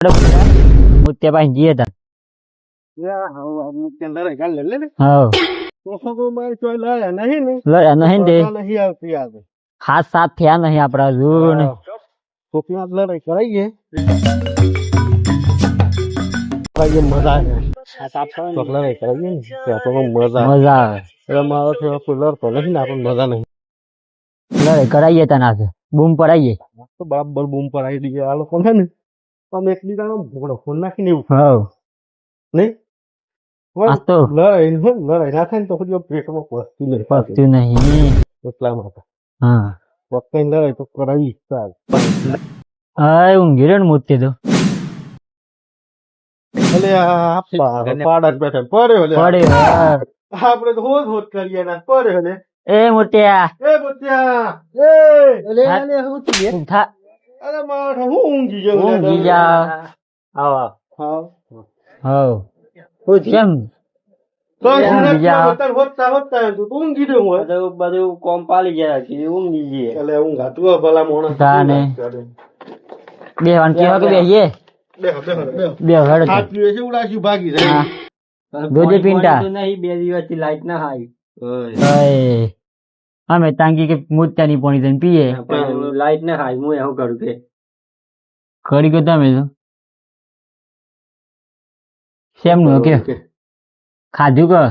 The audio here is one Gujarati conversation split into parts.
મોત્યા પાસે જઈએ તા નહીં હાથ સાથ થયા આપડા હજુ ને ત્યાં લડાઈ કરાઈએ કરાઈએ મજા આવે તો લડાઈ કરાઈએ ને ત્યાં તો મજા આવે મજા આવે એટલે મારો થયો કુલર તો નથી ને આપણને મજા નહીં લડાઈ કરાઈએ તા નાખે બૂમ પડાઈએ બરાબર બૂમ પડાવી દઈએ આ લોકો છે ને તમે એક બીજાનો ભોગડો ફોન નાખીને એવું હવ નહીં? તો લડાઈ ને લડાઈ ના થાય ને તો પછી પેટમાં પસ્તી નહીં પાછી. નહીં એટલા માટે. હા. વખતે લડાઈ તો કરાવી ચાલ હા ઊંઘી રહ્યો ને મોતી તો. એટલે આ પા- પાડા જ બેઠા પડે યાર. તો હોજ હોજ કરીએ ના પડ્યો એ મોત્યા એ હા. અરે મારા હું ઊંઘી ગયો ઊંઘી જા આવા હા કેમ? હોતા હોતા બધું કોમ પાલી ગયા છે જઈએ એટલે ઊંઘ આતું ભલા મોણા તાને. બે વાન કેવા કે બેહીએ બેહો બેહો બેહો. બે હડ. હાથ પીવે છે ભાગી જાય. દોજે પિંટા. નહીં બે દિવસથી લાઈટ ના આવી ઓય. અમે તાંગી કે મોત્યાની પાણી તને પીએ. લાઈટ ના હાઈ હું એવું કરું કે. કરી ગયો તમે તો. શેમનું કે. ખાધું કે?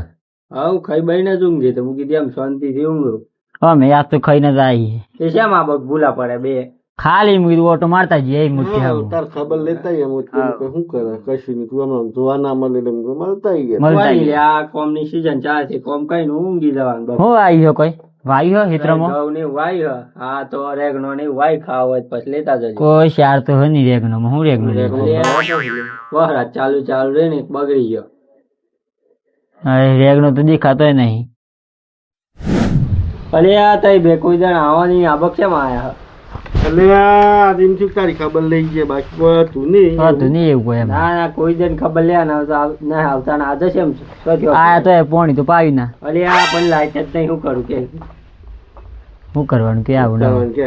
હા ખાઈ બાઈ ને જ ઊંઘી તો મૂકી કીધું એમ શાંતિ થી ઊંઘું. અમે યાદ તો ખાઈને જ આવી એ શેમ આ બગ ભૂલા પડે બે? ખાલી મૂકી ઓટો મારતા જઈએ એ મૂકી આવું. તાર ખબર લેતા આઈએ એમ કે શું કરે? કશું નહીં તું હમણાં જોવા ના મળે એટલે મળતા આવી ગયા મળતા આ કોમની સીઝન ચાલે છે કોમ કઈ ને ઊંઘી જવાનું. હું આવી ગયો કોઈ? વાયુ હિત્રમાં? ઘઉં ને વાઈ હ. તો રેગનો ને વાઈ ખાવા હોય પછી લેતા જજો. કોઈ શાર તો હની રેગનો હું રેગનો. વહરાત ચાલુ ચાલુ રે ને બગડી ગયો. અરે રેગનો તો દેખાતોય નહીં. અરે આ તઈ બે કોઈ જણ આવવાની આબક કેમ આયા એટલે આ તારી ખબર લઈ બાકી નહીં. એવું કોઈ એમ. ના ના કોઈ જણ ખબર લે ના આવતા ના આવતા ને આજે છે શું થયું? તો એ પોણી તો પાવી ના. અરે આ પણ લાઈટ જ નહીં શું કરું કે? શું કરવાનું કે આવું ના કારણ કે?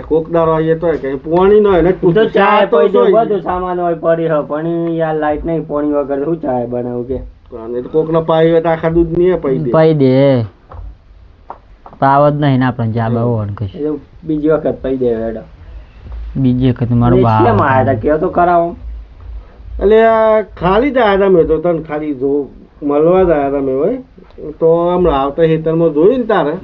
આવીએ તોય કઈ પોણી ન ને હું તો ચાય તો પડી બધું સામાન હોય પડી હ પણ યાર લાઈટ નહીં પાણી વગર શું ચાય બનાવું કે? અને કોકના પાઈ હોય તો આખા દૂધ નહીં પાઈ દે. પાઈ દે. પાવ જ નહીં ને આપણને કશું. બીજી વખત પાઈ દે હેડો. બીજી વખત મારો કેમ આયા હતા તો કરાવો. એટલે આ ખાલી જ આયા તમે તો તને ખાલી જો મળવા જ આયા તમે હોય તો હમણાં આવતા હેતરમાં જોયું ને તારે?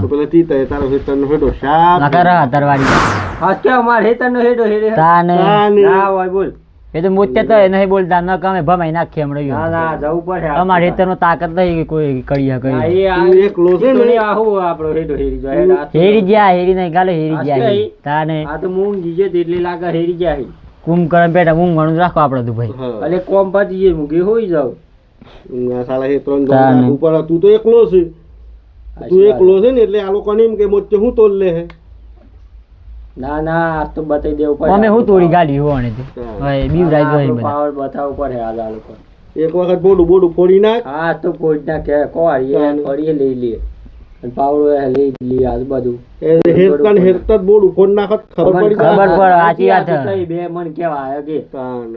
તો પેલા તીતા તારો ખેતરનો હેડો શાક નકર રહા તરવાડી હા કે અમાર હેતર નો હેડો? હેડે તાને. ના હોય બોલ. એ તો મોત્યા તો નહીં બોલતા ન કામે અમે મહિના ખેમડો ના ના જવું પડે અમારે ખેતરમાં તાકાત નહીં કોઈ કરી હા, એ આ- તું એકલો છે ને તો આ હું આપણો હેડો હેરી જાય. હેરી ગયા હેરી નહીં ગાલે હેરી આ તાને આ તો મૂંગ જીજે તેટલી લાગે હેરી જાય કુંભ કરે બેટા ઊંઘ ઘણું રાખો આપડે તો ભાઈ. અલે કોમ પતી જઈએ મૂકી હોઈ જાવ. ના સાલા ખેતરનો તાને. ઉપર તું તો એકલો છે. તું એકલો છે ને એટલે આ લોકોને એમ કે મોચે હું તોલ લે હે. ના ના આ તો બતાવી દેવું પડે. અમે હું તોડી ગાડી હોવાને તે ભાઈ બીવ રાઈ હોય બધા. પાવર બતાવવું પડે આ આ ઉપર. એક વખત બોડું બોડું ફોડી નાખ. હા તો ફોડી નાખ કે કોવાડીએ ફરીએ લઈ લે અને પાવડો એ લઈ લઈએ આ બધું. એ હેરતા ને બોડું ફોડ નાખત ખબર પડી ખબર પડ સાચી વાત તો. કઈ બે મન કેવા આયો કે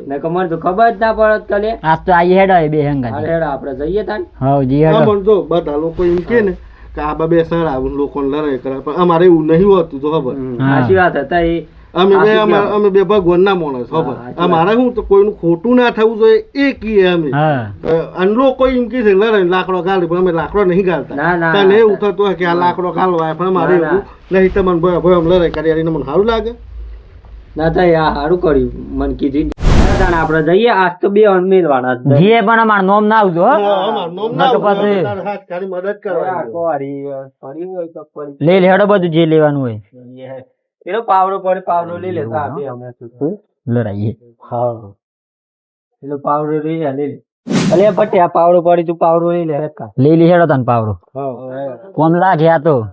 ને. કમર તો ખબર જ ના પડત કલે આજ તો આઈ હેડો બે હેંગા હેડ આપણે જઈએ તાન. હા જી હા, હેડો પણ જો બધા લોકો એમ કે ને કે આ સર લોકોને લડાઈ કરે પણ અમારે એવું નહીં હોતું તો ખબર. સાચી વાત હતા એ અમે બે. અમે બે ભગવાન ના માણસ ખબર. અમારે શું તો કોઈનું ખોટું ના થવું જોઈએ એ કીએ અમે. હા. અને લોકો એમ કહે છે લડાઈ લાકડો ગાળી. પણ અમે લાકડો નહીં ગાળતા. તને એવું થતું હોય કે આ લાકડો ગાલવા પણ અમારે. એવું નહીં તમને ભય ભય લડાઈ કરી મને સારું લાગે. ના થાય આ સારું કર્યું મને કીધું. તાણ આપણે જઈએ આજ તો બે મેળવાના વાળા જીએ પણ અમાર નોમ ના આવજો પછી- મદદ લે લેડો બધું જે લેવાનું હોય. એનો પાવડો પડે પાવડો લઈ લેતા આ અમે લડાઈએ. હા. એનો પાવડો લઈ લે લઈ લે. અલે પટ્ટી આ પાવડો પડી તું પાવડો લઈ લે હેડકા. લઈ લે હેડો તને પાવડો. હા કોમ લાગે આ તો.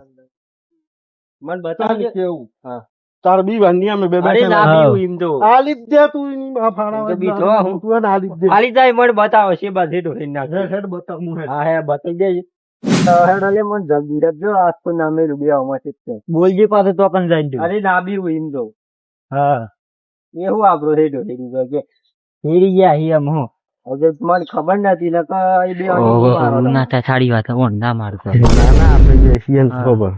મને બતાવી કેવું? હા. તાર બી વાંધી મે બે અરે હા. પીવું તો આ લીધ દે તું એની આ ફાળા તો બીજો વાળા. હું. તું એને આ લીધ દે. ખાલી જાય મને બતાવો છે બા હેડો હેડ ના હેડ હેડ બતાવ હું હા હે બતાઈ દે. તો હેડ અલે મને જલ્દી રાખજો આજ તો ના મેલું બે આમાં છે. બોલજી પાસે તો પણ જાય અરે ના બીવું એમ તો હા. એવું આપણો હેડો હેડી કે. હેરી ગયા હી એમ હો. હવે મને ખબર નથી નકર એ બે ના સાડી વાત ઓણ ના મારતો. ના ના આપણે જે ખબર.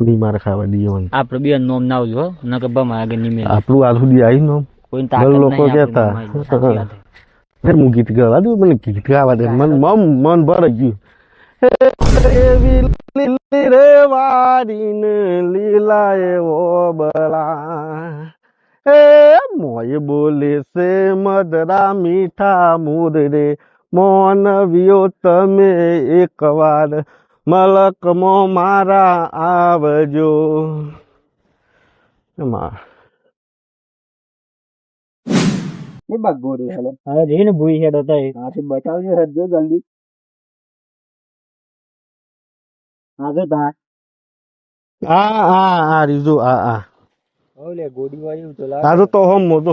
ની માર ખાવા મને આપડે બે નોમ ના આવજો ન કે બમ આગે નીમે આપણું આ સુધી આવી નોમ કોઈ ઘર લોકો કહેતા. ફેર હું ગીત ગાવા દઉં? મને ગીત ગાવા દે. મન મમ મન ભરાઈ ગયું. એવી લીલી રે વારીન લીલા એવો બળા. એ મોય બોલે છે મદરા મીઠા મૂર રે. મોન વિયો તમે એક વાર મલકમો મારા આવજો. એ બગોડી હેલો હવે રીન ભૂઈ હેડો તો હાથી હરજો જલ્દી. આગળ તા. આ આ આ રીઝો આ આ. ઓલે ગોડી વાળી તો આ તો તો હમ મોટો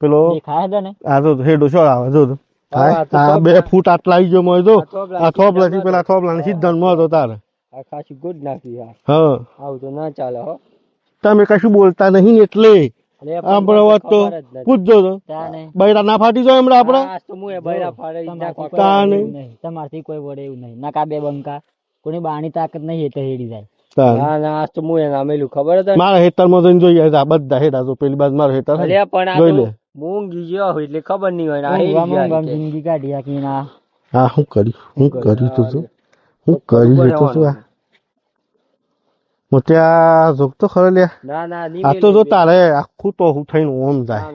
પેલો દેખાય ને. આ તો હેડો છો આવે જો. તો. હા. બે ફૂટ આટલા આવી ગયો મળ્યો આ થોભલા આ પેલા થોપલા ને સીધા મોય તો તારે. આ ખાસી ગુડ નાખી યાર હા. આવું તો ના ચાલે હો. તમે કશું બોલતા નહીં એટલે. અરે તો ખબર જ નથી. પૂછજો તો. બૈરા ના ફાટી જાય હમણાં આપડે આ તો મુએ બૈરા ફાડે તમારથી કોઈ વડે એવું નહીં. તમારથી કોઈ વડે એવું નહીં. નકા બે બંકા. કોની બાણી તાકાત નહીં એટલે હેડી જાય. ના ના આ તો નામેલું ખબર હતા. મારા હેતરમાં જઈને જોઈએ આ બધા હેડા તો પેલી બાદ મારો હેતર જોઈ લે. મૂંગી ગયો હોય એટલે ખબર નહીં હોય આ ઊંઘવા ઊંઘવા ગયા જિંદગી કાઢી આખી ના. હા હું કરી હું કરી તો શું હું કરી તો આ? હું ત્યાં જોગતો ખરો લ્યા. ના ના આ તો જો તારે આખું તો હું થઈને ઓમ જાય.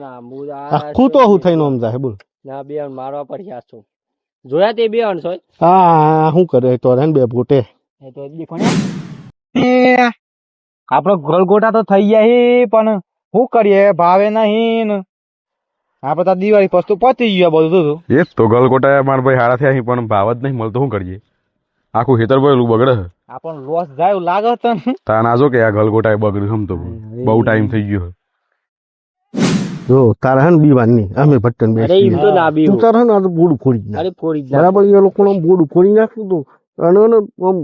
આ આખું તો હું થઈને ઓમ જાય બોલ. ના બે મારવા પડ્યા છો. જોયા તે બે અણસો હા શું કરે તો રે ને બે ફૂટે એ તો દેખો ગોલગોટા તો થઈ ગયા હી પણ શું કરીએ? ભાવે નહીં ને બધા દિવાળી પસ્તુ પતી ગયું બધું તો એ તો ગલકોટા મારા ભાઈ હારા થયા પણ ભાવ જ નહીં મળતો શું કરીએ? આખું ખેતર ભરેલું બગડે. આપણ લોસ જાય લાગે છે ને તાન આજો કે આ ગલકોટા બગડ્યું સમતો બહુ ટાઈમ થઈ ગયો જો તારા હન ને બીવાની અમે ભટ્ટન અરે ઈ તો ના બી તું તારા હન આ બોડ બોડું ફોડી નાખ. અરે ફોડી ના બરાબર એ લોકો બોડું ફોડી નાખ્યું તું અને હે આમ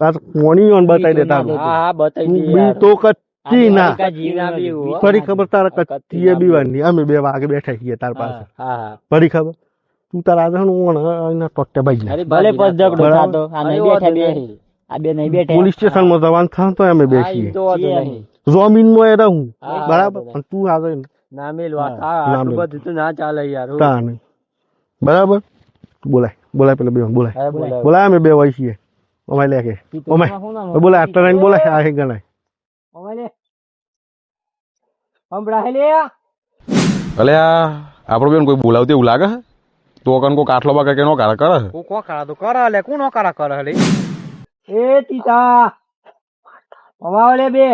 આ કોણી ઓન બતાવી દેતા હા હા બતાઈ યાર. તો કચ્ચી ના. આ જીવ ના બી હો. ફરી ખબર તારે આ કચ્ચી કચ્ચી એ ના બીવાની અમે બે વાગે બેઠા છીએ તાર પાસે. હા હા. ફરી ખબર? તું તારા આગળ હે ઓણ એના ટોટે ભાઈ નાખ ભલે ભાગી ઝઘડો. થતો. આ નહીં બેઠા બે આ બે નહીં બેઠા. પોલીસ સ્ટેશનમાં જવાનું થા તો અમે બેસીએ. જમીનમાં એ રહું. હા, બરાબર? પણ તું આગળ ના. મેલ વાત હા, હા ના આટલું મેલ. બધું તો ના ચાલે યાર તા તાને બરાબર? બોલાય. બોલાય પેલા બે બોલાય. બોલાય. અમે બે હોય છીએ. અમાય લે કે. નામ? બોલાય આટલા બોલાય આ હે ગણાય ઓમાય લે. હંભળાય લે. અલે આ આપણો બેન કોઈ બોલાવતી એવું લાગે તો કન કો કાટલો બાકા કે નો કારા કરે કો કો કોકરા તો કરે લે કોનો ઓકારા કરે લે? એ તીતા અમાવ લે બે.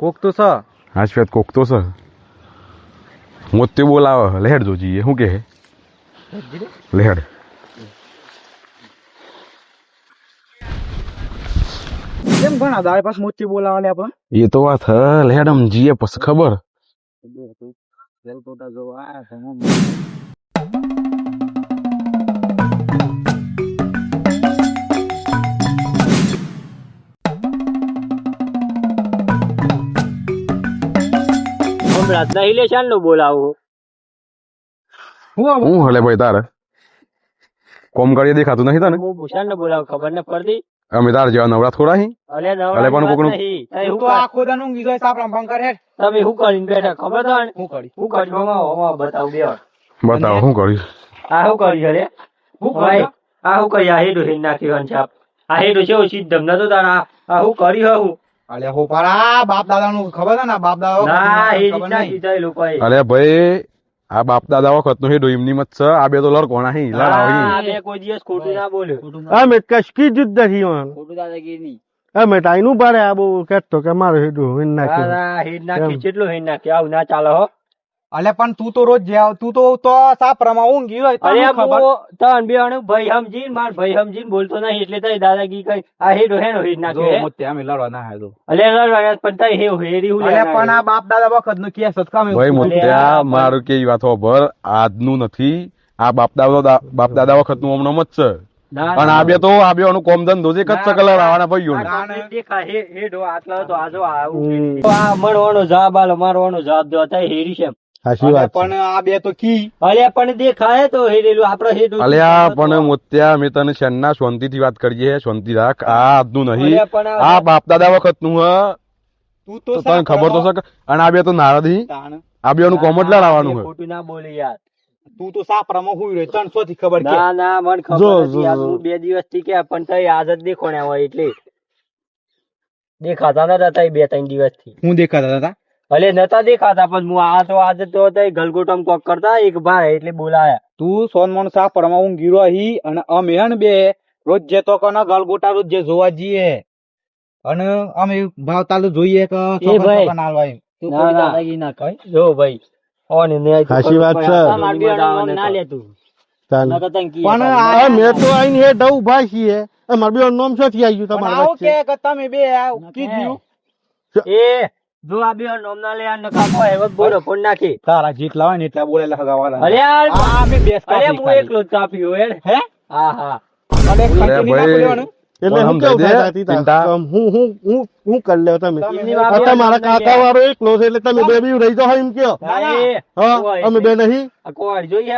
કોક તો સ હા શ્વેત કોક તો છે. મોતે બોલાવે લેહેડ જો જઈએ શું કે લેહેડ. કેમ ઘણા દાડે પાસ મોચી બોલાવા લે આપણ. એ તો વાત હે લેહેડ જીએ પછી ખબર. નહીં લે શાનનો બોલાવો? હું હું હલે ભાઈ તારે? કોમ કરી દેખાતું નથી તને? હું શાનનો બોલાવો ખબર ને પડતી? અમે તાર જેવા નવરા થોડા હી? અલે પણ કોકનું- હું તો આખો દાન ઊંઘી જાય સાપડા ભંકર હેડ તમે હું કરીને બેઠા? ખબર તો હું કરી. હું કરી? હમાવો, હમાવો બતાવ બે બતાવ હું કરી? આ શું કરી અરે હું ભાઈ, આ હું કરી? આ હેડું હેડ નાખ્યું છે આપ. આ હેડું છે સીધમ નતો તાર આ શું કરી હું અલે હો પારા બાપ દાદા નું ખબર છે ને? બાપ દાદા ના એ રીતના કીધા એ લોકોએ. અલે ભાઈ આ બાપ દાદા વખતનું હેડો એમની મત છે આ બે તો લડકોણા હી લડાવ બે કોઈ દિવસ ખોટું ના બોલ્યું અમે કશકી જુદ્ધ હી વાન ખોટું દાદાગીરી નહીં. અમે ટાઈનું પાડે આ બહુ કહેતો કે મારે હેડું હેડ નાખ્યું. હેડ નાખ્યું. કેટલું હેડ નાખ્યું? આવું ના ચાલે હો. અલે પણ તું તો રોજ જાવ તું તો તો સાપરામાં ઊંઘી હોય તને અરે ખબર? તન બે અણુ ભાઈ સમજીને માર ભાઈ સમજીને બોલતો નહીં એટલે તઈ દાદાગીરી કઈ આ હેડો હેડ જો નાખ્યો જો મત અમે લડવા ના હાલો અલે લડવાના પણ તઈ હે હેરી હું અલે પણ આ બાપ દાદા વખતનું કેસ જ કામ ભાઈ આ મારું કેવી વાત ખબર? આજનું નથી. આ બાપ દાદા બાપ દાદા વખતનું હમણાં મત છે. પણ આ બે તો આ બે નું કોમ ધંધો છે કચ્છ કલર આવવાના ભાઈઓ દેખા હેડો આટલા તો આજો આવું આ મળવાનો જવાબ આલો મારવાનો જવાબ દેવા તઈ હેરી છે. સાચી વાત પણ આ બે તો કી. અલ્યા પણ દેખાય તો હેડેલું આપડે હેડું અલ્યા પણ મોત્યા મેં તને શેનના શાંતિથી વાત કરીએ શાંતિ રાખ. આ આજનું નહીં. આ- આ બાપ દાદા વખતનું હ. તું તો તને ખબર તો છે અને આ બે તો નારદી આ બે નું કોમ જ લડાવવાનું હે ખોટું ના બોલી યાર. તું તો સાપરામાં હુઈ રહ્યો? ત્રણસો થી ખબર ના ના મને ખબર હતી આ બે દિવસથી કે પણ તઈ આજ જ દેખોણ્યા હોય એટલે. દેખાતા નતા તઈ બે ત્રણ દિવસથી હું દેખાતા હતા અલે નતા દેખાતા પણ હું આ તો આજે તો ગલગોટમ કોક કરતા એક ભાઈ એટલે બોલાયા. તું સોનમણ સાપરામાં હું ગીરો હી અને અમે હે બે રોજ જે તો કના ગલગોટા રોજ જે જોવા જઈએ. અને અમે ભાવ તાલુ જોઈએ કે છોકરા ભાઈ. ના તું ના, કોઈ ના. કર જો ભાઈ ઓને ને સાચી વાત છે. ના. લે તું. પણ આ- આઈને હે ઊભા છીએ. મારે નોમ ગયું તમારા કે કે તમે બે કીધું. એ જો આ બે નોમ ના લે આ નકા કોઈ બોલો ફોન નાખી. તારા જીત લાવે ને એટલા બોલે હગાવાલા અરે યાર આ અમે બેસ અરે હું એકલો જ કાપ્યો હેડ. હે? હા હા. અને ખંચી ના બોલવાનું? એટલે હું કેવું છે, થાય તાતી તાર? ચિંતા. હું હું હું હું કરી લ્યો તમે. એમની આ વાત તમારા કાકા વાળો એકલો છે એટલે તમે બે બી રહી જાઓ એમ કયો હા અમે બે નહીં. જોઈએ?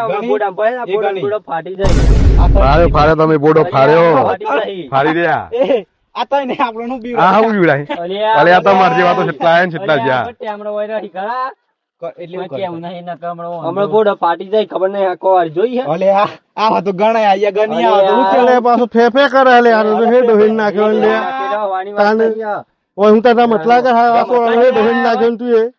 ફાટી જાય. ફાડ્યો તમે બોડો ફાડ્યો ફાડી રહ્યા. એ, આ તો એને આપણનું હું બીવડાય. અલ્યા, અલ્યા તમાર જેવા તો કેટલા આયા ને કેટલા ટેમડો હોય રહી અલે હું અલે હે હું. હા હે ને હું?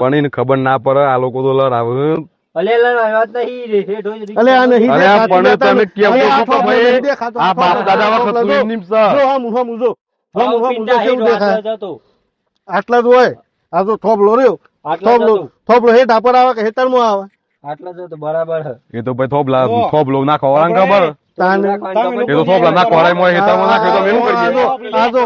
પણ ખબર ના પડે આ લોકો તો લડાવે અલે વાત નહીં રે, હેઠો અલે આ નહીં અરે આ પણ તમે. તમે કેમ તો આ છો થોડો ભાઈ? આ બાપ દાદા વખત તું એમની જ જો આમ આમ જો આમ આવું આમ કેવું દેખાય આટલો જ હોય આ તો થોબલો રહ્યો થોબલો થોબલો હે ડાપર આવે કે હેતરમાં આવે આટલો જ હતો, બરાબર એ તો ભાઈ થોભલા ઓ. નાખો વાળાને ખબર તાને રાખવાની તમે એ તો થોભલા નાખો વાળા મોય હેતામાં નાખે તો અમે શું કરીએ આજો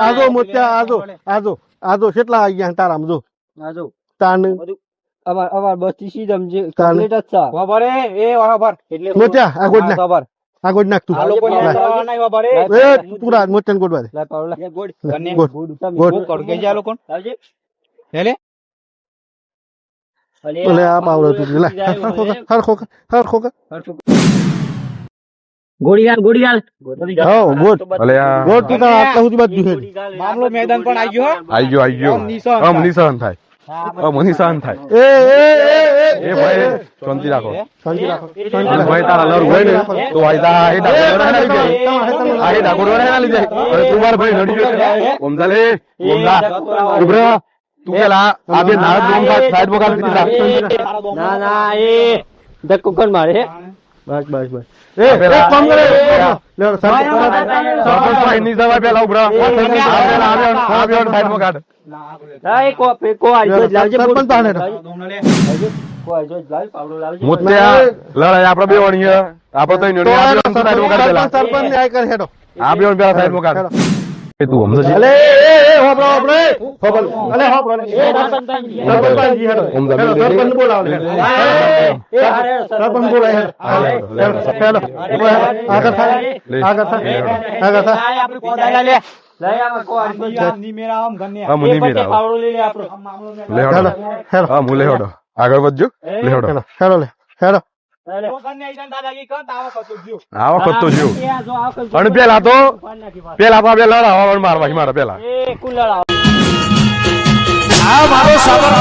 આજો મોત્યા આજો આજો આજો કેટલા આવી ગયા તારામાં જો આ જો, તાન બધું અમાર અમાર બસથી સીધમ જે complete જ છે. ભરે, એ ભર. એટલે મોત્યા આ ગોડ હા, ખબર. આ ગોડ નાખ તું આ. ડરવા નહીં, વાહ ભરે. એ તું રાજ મોત્યાને ગોડવા દે લાય પાવડા, લાય ગોળ. ગણી. ગોડ તમે ગોળ. હું કરું કે જે આ લોકોને? લાવજે. લે લે. અલે ઓલે આ પાવડો તું લે તૂટી જાય હરખો એવું કર, હરખો કર, હરખો કર. ગોળી ગાલ ગોળી ગોડ તું તારા આટલા સુધી બાદ મામલો મેદાન પણ આઈ ગયો, હો? ગયો આઈ ગયો નિશાન નિશાન થાય આમ નિશાન થાય એ એ એ એ ભાઈ શાંતિ રાખો શાંતિ રાખો ભાઈ તારા લર હોય ને તો આ તા એ ડાકોર ના લઈ જાય આ એ ના લઈ જાય અરે તું માર ભાઈ નડી ગયો ઓમદા લે ઓમદા ઉભરા તું પેલા આ બે નારદ બોમ કા સાઈડ બોકા દીધા ના ના એ ધક્કો કોણ મારે બસ બસ બસ. એ એક કામ કરે લે, સરપંચ સરપંચ ભાઈ પેલા ઉભરા. પેલા આવ્યો આવ્યો સાઈડ કાઢ. હા એ કો કો આઈ લાવજે સરપંચ પાસે કો આઈ લાવ પાવડો લાવજે. મોત્યા લડાઈ આપડે બે વણી આપડે તો નડી કાઢ પેલા. સરપંચ કર હેડો. પેલા કાઢ. એ તું સમજે અલે એ હોબળો એ હોબળ અલે હોબળો. એ સરપંચજી. સરપંચજી હેડો. સરપંચ બોલાવો. એ હારે સરપંચ બોલાય હેડો. હાલે, હેડો. આગળ લે. આગળ થાય આગળ આ આપણે કોદાળા લે. આપણો. આગળ વધજો. લે. હડો હેડો હેડો. આવો ખતો જો પણ પેલા તો પેલા તો આપડે લડાવા પણ મારવા મારે પેલા. મારો સાબર